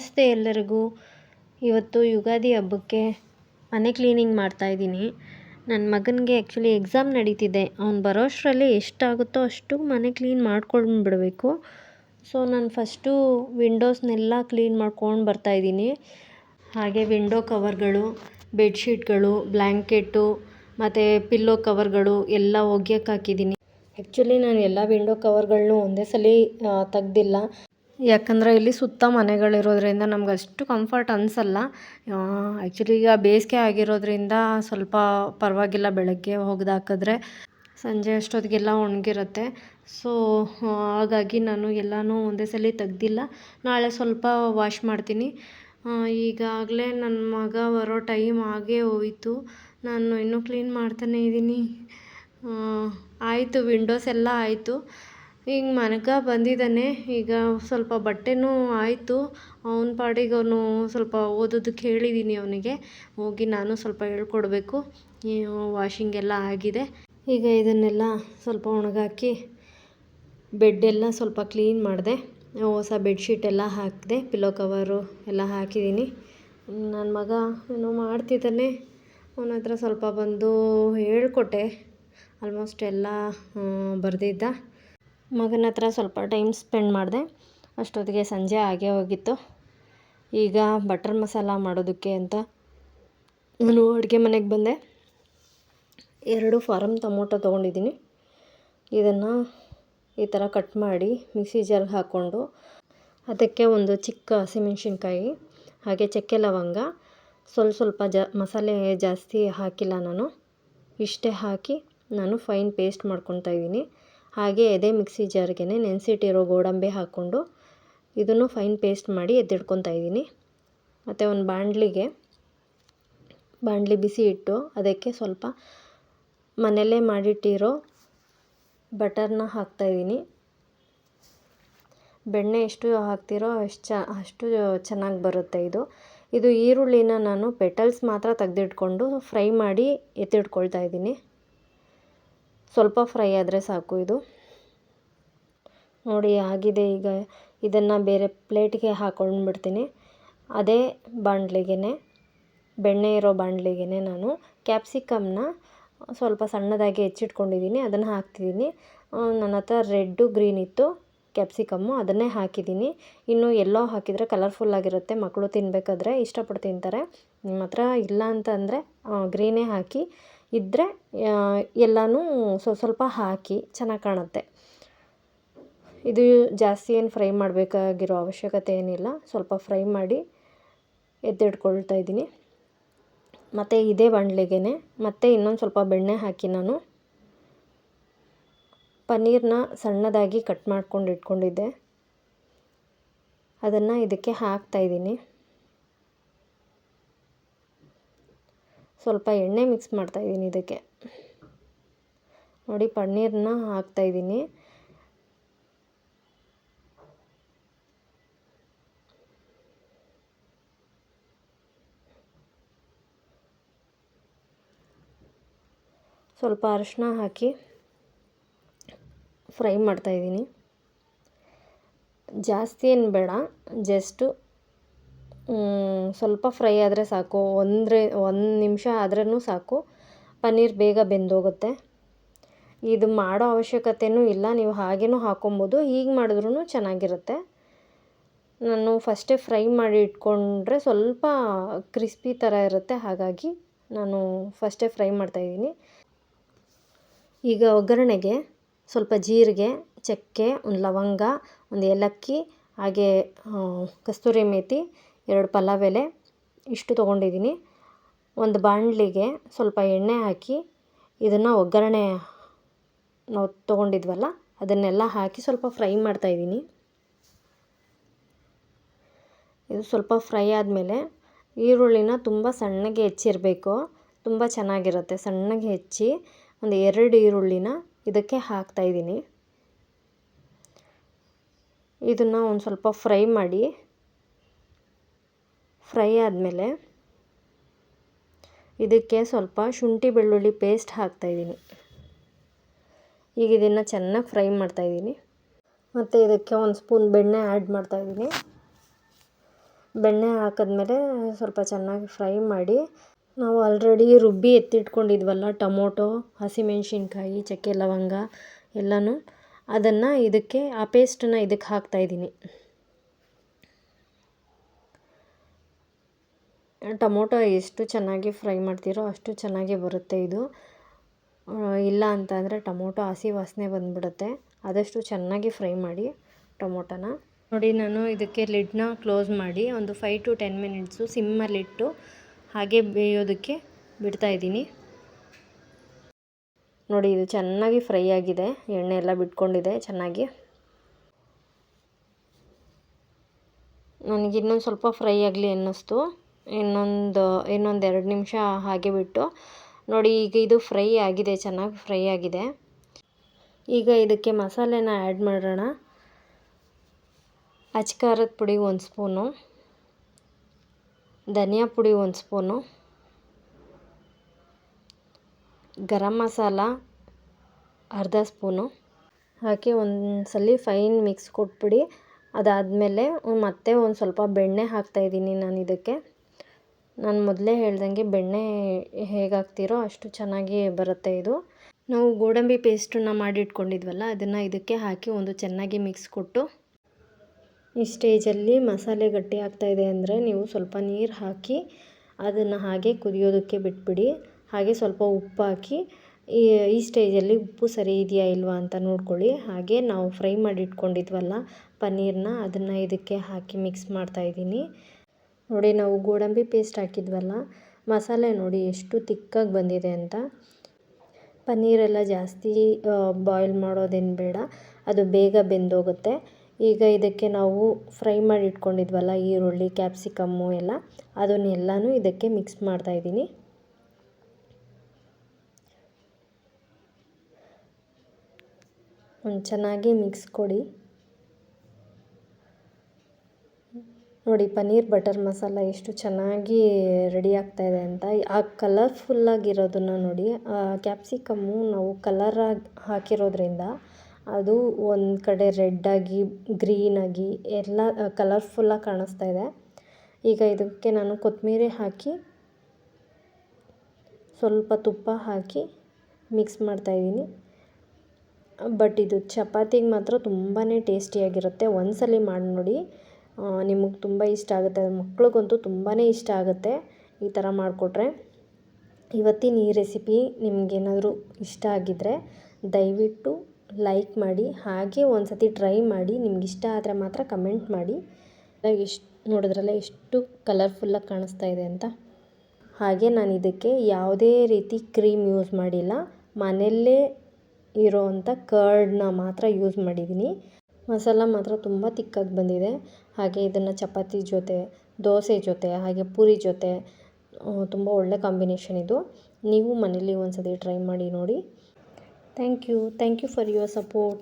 ನಮಸ್ತೆ ಎಲ್ಲರಿಗೂ ಇವತ್ತು ಯುಗಾದಿ ಹಬ್ಬಕ್ಕೆ ಮನೆ ಕ್ಲೀನಿಂಗ್ ಮಾಡ್ತಾಯಿದ್ದೀನಿ ನನ್ನ ಮಗನಿಗೆ ಆ್ಯಕ್ಚುಲಿ ಎಕ್ಸಾಮ್ ನಡೀತಿದೆ. ಅವ್ನು ಬರೋಷ್ಟರಲ್ಲಿ ಎಷ್ಟಾಗುತ್ತೋ ಅಷ್ಟು ಮನೆ ಕ್ಲೀನ್ ಮಾಡ್ಕೊಂಡು ಬಿಡಬೇಕು ಸೊ ನಾನು ಫಸ್ಟು ವಿಂಡೋಸ್ನೆಲ್ಲ ಕ್ಲೀನ್ ಮಾಡ್ಕೊಂಡು ಬರ್ತಾಯಿದ್ದೀನಿ ಹಾಗೆ ವಿಂಡೋ ಕವರ್ಗಳು ಬೆಡ್ಶೀಟ್ಗಳು ಬ್ಲ್ಯಾಂಕೆಟ್ಟು ಮತ್ತು ಪಿಲ್ಲೋ ಕವರ್ಗಳು ಎಲ್ಲ ಒಗ್ಯಕ್ಕೆ ಹಾಕಿದ್ದೀನಿ. ಆ್ಯಕ್ಚುಲಿ ನಾನು ಎಲ್ಲ ವಿಂಡೋ ಕವರ್ಗಳನ್ನೂ ಒಂದೇ ಸಲ ತೆಗ್ದಿಲ್ಲ. ಯಾಕಂದರೆ ಇಲ್ಲಿ ಸುತ್ತ ಮನೆಗಳಿರೋದ್ರಿಂದ ನಮ್ಗೆ ಅಷ್ಟು ಕಂಫರ್ಟ್ ಅನಿಸಲ್ಲ. ಆ್ಯಕ್ಚುಲಿ ಈಗ ಬೇಸಿಗೆ ಆಗಿರೋದ್ರಿಂದ ಸ್ವಲ್ಪ ಪರವಾಗಿಲ್ಲ ಬೆಳಗ್ಗೆ ಹೋಗ್ದಾಕಿದ್ರೆ ಸಂಜೆ ಅಷ್ಟೊತ್ತಿಗೆಲ್ಲ ಒಣಗಿರುತ್ತೆ. ಸೊ ಹಾಗಾಗಿ ನಾನು ಎಲ್ಲನೂ ಒಂದೇ ಸಲ ತೆಗ್ದಿಲ್ಲ. ನಾಳೆ ಸ್ವಲ್ಪ ವಾಶ್ ಮಾಡ್ತೀನಿ. ಈಗಾಗಲೇ ನನ್ನ ಮಗ ಬರೋ ಟೈಮ್ ಆಗೇ ಹೋಯಿತು. ನಾನು ಇನ್ನೂ ಕ್ಲೀನ್ ಮಾಡ್ತಾನೇ ಇದ್ದೀನಿ. ಆಯಿತು ವಿಂಡೋಸ್ ಎಲ್ಲ ಆಯಿತು. ಈಗ ಮನೆಗ ಬಂದಿದ್ದಾನೆ. ಈಗ ಸ್ವಲ್ಪ ಬಟ್ಟೆನೂ ಆಯಿತು. ಅವ್ನ ಪಾಡಿಗೆ ಅವನು ಸ್ವಲ್ಪ ಓದೋದಕ್ಕೆ ಹೇಳಿದ್ದೀನಿ ಅವನಿಗೆ. ಹೋಗಿ ನಾನು ಸ್ವಲ್ಪ ಹೇಳ್ಕೊಡ್ಬೇಕು. ವಾಷಿಂಗ್ ಎಲ್ಲ ಆಗಿದೆ. ಈಗ ಇದನ್ನೆಲ್ಲ ಸ್ವಲ್ಪ ಒಣಗಾಕಿ ಬೆಡ್ಡೆಲ್ಲ ಸ್ವಲ್ಪ ಕ್ಲೀನ್ ಮಾಡಿದೆ. ಹೊಸ ಬೆಡ್ಶೀಟ್ ಎಲ್ಲ ಹಾಕಿದೆ. ಪಿಲ್ಲೋ ಕವರು ಎಲ್ಲ ಹಾಕಿದ್ದೀನಿ ನನ್ನ ಮಗ ಏನೋ ಮಾಡ್ತಿದ್ದಾನೆ. ಅವನ ಹತ್ರ ಸ್ವಲ್ಪ ಬಂದು ಹೇಳ್ಕೊಟ್ಟೆ. ಆಲ್ಮೋಸ್ಟ್ ಎಲ್ಲ ಬರೆದಿದ್ದ. ಮಗನ ಹತ್ರ ಸ್ವಲ್ಪ ಟೈಮ್ ಸ್ಪೆಂಡ್ ಮಾಡಿದೆ. ಅಷ್ಟೊತ್ತಿಗೆ ಸಂಜೆ ಆಗೇ ಹೋಗಿತ್ತು. ಈಗ ಬಟರ್ ಮಸಾಲ ಮಾಡೋದಕ್ಕೆ ಅಂತ ನಾನು ಅಡುಗೆ ಮನೆಗೆ ಬಂದೆ. ಎರಡು ಫಾರಮ್ ಟೊಮೊಟೊ ತೊಗೊಂಡಿದ್ದೀನಿ. ಇದನ್ನು ಈ ಥರ ಕಟ್ ಮಾಡಿ ಮಿಕ್ಸಿ ಜಾರ್ಗೆ ಹಾಕ್ಕೊಂಡು ಅದಕ್ಕೆ ಒಂದು ಚಿಕ್ಕ ಹಸಿಮೆಣ್ಸಿನ್ಕಾಯಿ, ಹಾಗೆ ಚಕ್ಕೆ ಲವಂಗ, ಸ್ವಲ್ಪ ಸ್ವಲ್ಪ ಜ ಮಸಾಲೆ ಜಾಸ್ತಿ ಹಾಕಿಲ್ಲ ನಾನು. ಇಷ್ಟೇ ಹಾಕಿ ನಾನು ಫೈನ್ ಪೇಸ್ಟ್ ಮಾಡ್ಕೊತಾ ಇದ್ದೀನಿ. ಹಾಗೆ ಅದೇ ಮಿಕ್ಸಿ ಜಾರ್ಗೆ ನೆನೆಸಿಟ್ಟಿರೋ ಗೋಡಂಬಿ ಹಾಕ್ಕೊಂಡು ಇದನ್ನು ಫೈನ್ ಪೇಸ್ಟ್ ಮಾಡಿ ಎತ್ತಿಡ್ಕೊತಾ ಇದ್ದೀನಿ. ಮತ್ತು ಒಂದು ಬಾಣಲಿಗೆ ಬಾಣಲಿ ಬಿಸಿ ಇಟ್ಟು ಅದಕ್ಕೆ ಸ್ವಲ್ಪ ಮನೆಯಲ್ಲೇ ಮಾಡಿಟ್ಟಿರೋ ಬಟರ್ನ ಹಾಕ್ತಾಯಿದ್ದೀನಿ ಬೆಣ್ಣೆ ಎಷ್ಟು ಹಾಕ್ತಿರೋ ಅಷ್ಟು ಚ, ಅಷ್ಟು ಚೆನ್ನಾಗಿ ಬರುತ್ತೆ ಇದು. ಇದು ಈರುಳ್ಳಿನ ನಾನು ಪೆಟಲ್ಸ್ ಮಾತ್ರ ತೆಗೆದಿಟ್ಕೊಂಡು ಫ್ರೈ ಮಾಡಿ ಎತ್ತಿಟ್ಕೊಳ್ತಾ ಇದ್ದೀನಿ. ಸ್ವಲ್ಪ ಫ್ರೈ ಆದರೆ ಸಾಕು ಇದು. ನೋಡಿ ಆಗಿದೆ ಈಗ ಇದನ್ನು ಬೇರೆ ಪ್ಲೇಟ್ಗೆ ಹಾಕೊಂಡ್ಬಿಡ್ತೀನಿ. ಅದೇ ಬಾಣಲೆಗೆ ಬೆಣ್ಣೆ ಇರೋ ಬಾಣಲಿಗೆ ನಾನು. ಕ್ಯಾಪ್ಸಿಕಮ್ನ ಸ್ವಲ್ಪ ಸಣ್ಣದಾಗಿ ಹೆಚ್ಚಿಟ್ಕೊಂಡಿದ್ದೀನಿ ಅದನ್ನು ಹಾಕ್ತಿದ್ದೀನಿ ನನ್ನ ಹತ್ರ ರೆಡ್ಡು, ಗ್ರೀನ್ ಇತ್ತು, ಕ್ಯಾಪ್ಸಿಕಮ್ಮು, ಅದನ್ನೇ ಹಾಕಿದ್ದೀನಿ ಇನ್ನು ಎಲ್ಲೋ ಹಾಕಿದರೆ ಕಲರ್ಫುಲ್ಲಾಗಿರುತ್ತೆ ಮಕ್ಕಳು ತಿನ್ನಬೇಕಾದ್ರೆ ಇಷ್ಟಪಟ್ಟು ತಿಂತಾರೆ. ನಿಮ್ಮ ಹತ್ರ ಇಲ್ಲ ಅಂತಂದರೆ ಗ್ರೀನೇ ಹಾಕಿ ಇದ್ದರೆ ಎಲ್ಲನೂ ಸ್ವಲ್ಪ ಸ್ವಲ್ಪ ಹಾಕಿ ಚೆನ್ನಾಗಿ ಕಾಣುತ್ತೆ. ಇದು ಜಾಸ್ತಿ ಏನು ಫ್ರೈ ಮಾಡಬೇಕಾಗಿರೋ ಅವಶ್ಯಕತೆ ಏನಿಲ್ಲ. ಸ್ವಲ್ಪ ಫ್ರೈ ಮಾಡಿ ಎತ್ತಿಟ್ಕೊಳ್ತಾ ಇದ್ದೀನಿ. ಮತ್ತು ಇದೇ ಬಾಣಲೆಗೆ ಮತ್ತೆ ಇನ್ನೊಂದು ಸ್ವಲ್ಪ ಬೆಣ್ಣೆ ಹಾಕಿ ನಾನು ಪನ್ನೀರನ್ನ ಸಣ್ಣದಾಗಿ ಕಟ್ ಮಾಡ್ಕೊಂಡು ಇಟ್ಕೊಂಡಿದ್ದೆ. ಅದನ್ನು ಇದಕ್ಕೆ ಹಾಕ್ತಾಯಿದ್ದೀನಿ ಸ್ವಲ್ಪ ಎಣ್ಣೆ ಮಿಕ್ಸ್ ಮಾಡ್ತಾಯಿದ್ದೀನಿ ಇದಕ್ಕೆ. ನೋಡಿ ಪನ್ನೀರನ್ನ ಹಾಕ್ತಾಯಿದ್ದೀನಿ ಸ್ವಲ್ಪ ಅರಿಶಿನ ಹಾಕಿ ಫ್ರೈ ಮಾಡ್ತಾಯಿದ್ದೀನಿ ಜಾಸ್ತಿ ಏನು ಬೇಡ ಜಸ್ಟು ಸ್ವಲ್ಪ ಫ್ರೈ ಆದರೆ ಸಾಕು. ಒಂದರೆ, ಒಂದು ನಿಮಿಷ ಆದ್ರೂ ಸಾಕು. ಪನ್ನೀರ್ ಬೇಗ ಬೆಂದೋಗುತ್ತೆ. ಇದು ಮಾಡೋ ಅವಶ್ಯಕತೆಯೂ ಇಲ್ಲ. ನೀವು ಹಾಗೇನೂ ಹಾಕೊಬೋದು. ಹೀಗೆ ಮಾಡಿದ್ರೂ ಚೆನ್ನಾಗಿರುತ್ತೆ. ನಾನು ಫಸ್ಟೇ ಫ್ರೈ ಮಾಡಿ ಇಟ್ಕೊಂಡ್ರೆ ಸ್ವಲ್ಪ ಕ್ರಿಸ್ಪಿ ಥರ ಇರುತ್ತೆ. ಹಾಗಾಗಿ ನಾನು ಫಸ್ಟೇ ಫ್ರೈ ಮಾಡ್ತಾಯಿದ್ದೀನಿ ಈಗ ಒಗ್ಗರಣೆಗೆ ಸ್ವಲ್ಪ ಜೀರಿಗೆ, ಚಕ್ಕೆ, ಒಂದು ಲವಂಗ, ಒಂದು ಏಲಕ್ಕಿ, ಹಾಗೆ ಕಸ್ತೂರಿ ಮೇಥಿ ಎರಡು ಪಲಾವ್ ಎಲೆ ಇಷ್ಟು ತೊಗೊಂಡಿದ್ದೀನಿ. ಒಂದು ಬಾಣಲಿಗೆ ಸ್ವಲ್ಪ ಎಣ್ಣೆ ಹಾಕಿ ಇದನ್ನು ಒಗ್ಗರಣೆ ನಾವು ತೊಗೊಂಡಿದ್ವಲ್ಲ, ಅದನ್ನೆಲ್ಲ ಹಾಕಿ ಸ್ವಲ್ಪ ಫ್ರೈ ಮಾಡ್ತಾಯಿದ್ದೀನಿ ಇದು ಸ್ವಲ್ಪ ಫ್ರೈ ಆದಮೇಲೆ ಈರುಳ್ಳಿನ ತುಂಬ ಸಣ್ಣಗೆ ಹೆಚ್ಚಿರಬೇಕು, ತುಂಬ ಚೆನ್ನಾಗಿರುತ್ತೆ. ಸಣ್ಣಗೆ ಹೆಚ್ಚಿ ಒಂದು ಎರಡು ಈರುಳ್ಳಿನ ಇದಕ್ಕೆ ಹಾಕ್ತಾಯಿದ್ದೀನಿ ಇದನ್ನು ಒಂದು ಸ್ವಲ್ಪ ಫ್ರೈ ಮಾಡಿ ಫ್ರೈ ಆದಮೇಲೆ ಇದಕ್ಕೆ ಸ್ವಲ್ಪ ಶುಂಠಿ ಬೆಳ್ಳುಳ್ಳಿ ಪೇಸ್ಟ್ ಹಾಕ್ತಾಯಿದ್ದೀನಿ ಈಗ ಇದನ್ನು ಚೆನ್ನಾಗಿ ಫ್ರೈ ಮಾಡ್ತಾಯಿದ್ದೀನಿ ಮತ್ತು ಇದಕ್ಕೆ ಒಂದು ಸ್ಪೂನ್ ಬೆಣ್ಣೆ ಆ್ಯಡ್ ಮಾಡ್ತಾಯಿದ್ದೀನಿ ಬೆಣ್ಣೆ ಹಾಕಿದ್ಮೇಲೆ ಸ್ವಲ್ಪ ಚೆನ್ನಾಗಿ ಫ್ರೈ ಮಾಡಿ ನಾವು ಆಲ್ರೆಡಿ ರುಬ್ಬಿ ಎತ್ತಿಟ್ಕೊಂಡಿದ್ವಲ್ಲ ಟೊಮೊಟೊ, ಹಸಿಮೆಣ್ಸಿನ್ಕಾಯಿ, ಚಕ್ಕೆ ಲವಂಗ ಎಲ್ಲನೂ, ಅದನ್ನು ಇದಕ್ಕೆ ಆ ಪೇಸ್ಟನ್ನು ಇದಕ್ಕೆ ಹಾಕ್ತಾಯಿದ್ದೀನಿ ಟೊಮೊಟೊ ಎಷ್ಟು ಚೆನ್ನಾಗಿ ಫ್ರೈ ಮಾಡ್ತೀರೋ ಅಷ್ಟು ಚೆನ್ನಾಗಿ ಬರುತ್ತೆ ಇದು. ಇಲ್ಲ ಅಂತಂದರೆ ಟೊಮೊಟೊ ಹಸಿ ವಾಸನೆ ಬಂದುಬಿಡುತ್ತೆ. ಆದಷ್ಟು ಚೆನ್ನಾಗಿ ಫ್ರೈ ಮಾಡಿ ಟೊಮೊಟೊನ. ನೋಡಿ, ನಾನು ಇದಕ್ಕೆ ಲಿಡ್ನ ಕ್ಲೋಸ್ ಮಾಡಿ ಒಂದು ಫೈವ್ ಟು ಟೆನ್ ಮಿನಿಟ್ಸು ಸಿಮ್ಮಲ್ಲಿಟ್ಟು ಹಾಗೆ ಬೇಯೋದಕ್ಕೆ ಬಿಡ್ತಾಯಿದ್ದೀನಿ ನೋಡಿ, ಇದು ಚೆನ್ನಾಗಿ ಫ್ರೈ ಆಗಿದೆ. ಎಣ್ಣೆ ಎಲ್ಲ ಬಿಟ್ಕೊಂಡಿದೆ ಚೆನ್ನಾಗಿ. ನನಗಿನ್ನೊಂದು ಸ್ವಲ್ಪ ಫ್ರೈ ಆಗಲಿ ಅನ್ನಿಸ್ತು. ಇನ್ನೊಂದು ಇನ್ನೊಂದು ಎರಡು ನಿಮಿಷ ಹಾಗೆ ಬಿಟ್ಟು, ನೋಡಿ ಈಗ ಇದು ಫ್ರೈ ಆಗಿದೆ, ಚೆನ್ನಾಗಿ ಫ್ರೈ ಆಗಿದೆ. ಈಗ ಇದಕ್ಕೆ ಮಸಾಲೆನ ಆ್ಯಡ್ ಮಾಡೋಣ. ಅಚ್ಕಾರದ ಪುಡಿ ಒಂದು ಸ್ಪೂನು, ಧನಿಯಾ ಪುಡಿ ಒಂದು ಸ್ಪೂನು, ಗರಂ ಮಸಾಲ ಅರ್ಧ ಸ್ಪೂನು. ಹಾಕಿ ಒಂದು ಸಲ ಫೈನ್ ಮಿಕ್ಸ್ ಕೊಟ್ಬಿಡಿ. ಅದಾದಮೇಲೆ ಮತ್ತೆ ಒಂದು ಸ್ವಲ್ಪ ಬೆಣ್ಣೆ ಹಾಕ್ತಾಯಿದ್ದೀನಿ ನಾನು ಇದಕ್ಕೆ. ನಾನು ಮೊದಲೇ ಹೇಳ್ದಂಗೆ ಬೆಣ್ಣೆ ಹೇಗಾಗ್ತಿರೋ ಅಷ್ಟು ಚೆನ್ನಾಗಿ ಬರುತ್ತೆ ಇದು. ನಾವು ಗೋಡಂಬಿ ಪೇಸ್ಟನ್ನು ಮಾಡಿಟ್ಕೊಂಡಿದ್ವಲ್ಲ, ಅದನ್ನು ಇದಕ್ಕೆ ಹಾಕಿ ಒಂದು ಚೆನ್ನಾಗಿ ಮಿಕ್ಸ್ ಕೊಟ್ಟು, ಈ ಸ್ಟೇಜಲ್ಲಿ ಮಸಾಲೆ ಗಟ್ಟಿ ಆಗ್ತಾಯಿದೆ ಅಂದರೆ ನೀವು ಸ್ವಲ್ಪ ನೀರು ಹಾಕಿ ಅದನ್ನು ಹಾಗೆ ಕುದಿಯೋದಕ್ಕೆ ಬಿಟ್ಬಿಡಿ. ಹಾಗೆ ಸ್ವಲ್ಪ ಉಪ್ಪು ಹಾಕಿ, ಈ ಈ ಸ್ಟೇಜಲ್ಲಿ ಉಪ್ಪು ಸರಿ ಇದೆಯಾ ಇಲ್ವಾ ಅಂತ ನೋಡ್ಕೊಳ್ಳಿ. ಹಾಗೆ ನಾವು ಫ್ರೈ ಮಾಡಿ ಇಟ್ಕೊಂಡಿದ್ವಲ್ಲ ಪನ್ನೀರನ್ನ ಅದನ್ನು ಇದಕ್ಕೆ ಹಾಕಿ ಮಿಕ್ಸ್ ಮಾಡ್ತಾಯಿದ್ದೀನಿ ನೋಡಿ ನಾವು ಗೋಡಂಬಿ ಪೇಸ್ಟ್ ಹಾಕಿದ್ವಲ್ಲ, ಮಸಾಲೆ ನೋಡಿ ಎಷ್ಟು ತಿಕ್ಕಾಗಿ ಬಂದಿದೆ ಅಂತ. ಪನ್ನೀರೆಲ್ಲ ಜಾಸ್ತಿ ಬಾಯ್ಲ್ ಮಾಡೋದೇನು ಬೇಡ, ಅದು ಬೇಗ ಬೆಂದೋಗುತ್ತೆ. ಈಗ ಇದಕ್ಕೆ ನಾವು ಫ್ರೈ ಮಾಡಿ ಇಟ್ಕೊಂಡಿದ್ವಲ್ಲ, ಈರುಳ್ಳಿ, ಕ್ಯಾಪ್ಸಿಕಮ್ಮು ಎಲ್ಲ ಅದನ್ನೆಲ್ಲನೂ ಇದಕ್ಕೆ ಮಿಕ್ಸ್ ಮಾಡ್ತಾಯಿದ್ದೀನಿ ಒಂದು ಚೆನ್ನಾಗಿ ಮಿಕ್ಸ್ ಕೊಡಿ. ನೋಡಿ, ಪನ್ನೀರ್ ಬಟರ್ ಮಸಾಲ ಎಷ್ಟು ಚೆನ್ನಾಗಿ ರೆಡಿ ಆಗ್ತಾ ಇದೆ ಅಂತ. ಆ ಕಲರ್ಫುಲ್ಲಾಗಿರೋದನ್ನು ನೋಡಿ ಕ್ಯಾಪ್ಸಿಕಮ್ಮು ನಾವು ಕಲರಾಗಿ ಹಾಕಿರೋದ್ರಿಂದ ಅದು ಒಂದು ಕಡೆ ರೆಡ್ಡಾಗಿ ಗ್ರೀನಾಗಿ ಎಲ್ಲ ಕಲರ್ಫುಲ್ಲಾಗಿ ಕಾಣಿಸ್ತಾ ಇದೆ. ಈಗ ಇದಕ್ಕೆ ನಾನು ಕೊತ್ತಂಬರಿ ಹಾಕಿ, ಸ್ವಲ್ಪ ತುಪ್ಪ ಹಾಕಿ ಮಿಕ್ಸ್ ಮಾಡ್ತಾಯಿದ್ದೀನಿ ಬಟ್ ಇದು ಚಪಾತಿಗೆ ಮಾತ್ರ ತುಂಬಾ ಟೇಸ್ಟಿಯಾಗಿರುತ್ತೆ ಒಂದ್ಸಲ ಮಾಡಿ ನೋಡಿ. ನಿಮಗೆ ತುಂಬ ಇಷ್ಟ ಆಗುತ್ತೆ. ಮಕ್ಳಿಗಂತೂ ತುಂಬಾ ಇಷ್ಟ ಆಗುತ್ತೆ ಈ ಥರ ಮಾಡಿಕೊಟ್ರೆ. ಇವತ್ತಿನ ಈ ರೆಸಿಪಿ ನಿಮಗೇನಾದರೂ ಇಷ್ಟ ಆಗಿದ್ದರೆ ದಯವಿಟ್ಟು ಲೈಕ್ ಮಾಡಿ, ಹಾಗೆ ಒಂದು ಸತಿ ಟ್ರೈ ಮಾಡಿ ನಿಮ್ಗೆ ಇಷ್ಟ ಆದರೆ ಮಾತ್ರ ಕಮೆಂಟ್ ಮಾಡಿ. ಎಷ್ಟು, ನೋಡಿದ್ರಲ್ಲ ಎಷ್ಟು ಕಲರ್ಫುಲ್ಲಾಗಿ ಕಾಣಿಸ್ತಾ ಇದೆ ಅಂತ? ಹಾಗೆ ನಾನು ಇದಕ್ಕೆ ಯಾವುದೇ ರೀತಿ ಕ್ರೀಮ್ ಯೂಸ್ ಮಾಡಿಲ್ಲ. ಮನೆಯಲ್ಲೇ ಇರೋವಂಥ ಕರ್ಡನ್ನ ಮಾತ್ರ ಯೂಸ್ ಮಾಡಿದ್ದೀನಿ ಮಸಾಲ ಮಾತ್ರ ತುಂಬ ತಿಕ್ಕಾಗಿ ಬಂದಿದೆ. ಹಾಗೆ ಇದನ್ನು ಚಪಾತಿ ಜೊತೆ, ದೋಸೆ ಜೊತೆ, ಹಾಗೆ ಪೂರಿ ಜೊತೆ ತುಂಬ ಒಳ್ಳೆ ಕಾಂಬಿನೇಷನ್ ಇದು. ನೀವು ಮನೇಲಿ ಒಂದು ಸತಿ ಟ್ರೈ ಮಾಡಿ ನೋಡಿ. Thank you. Thank you for your support.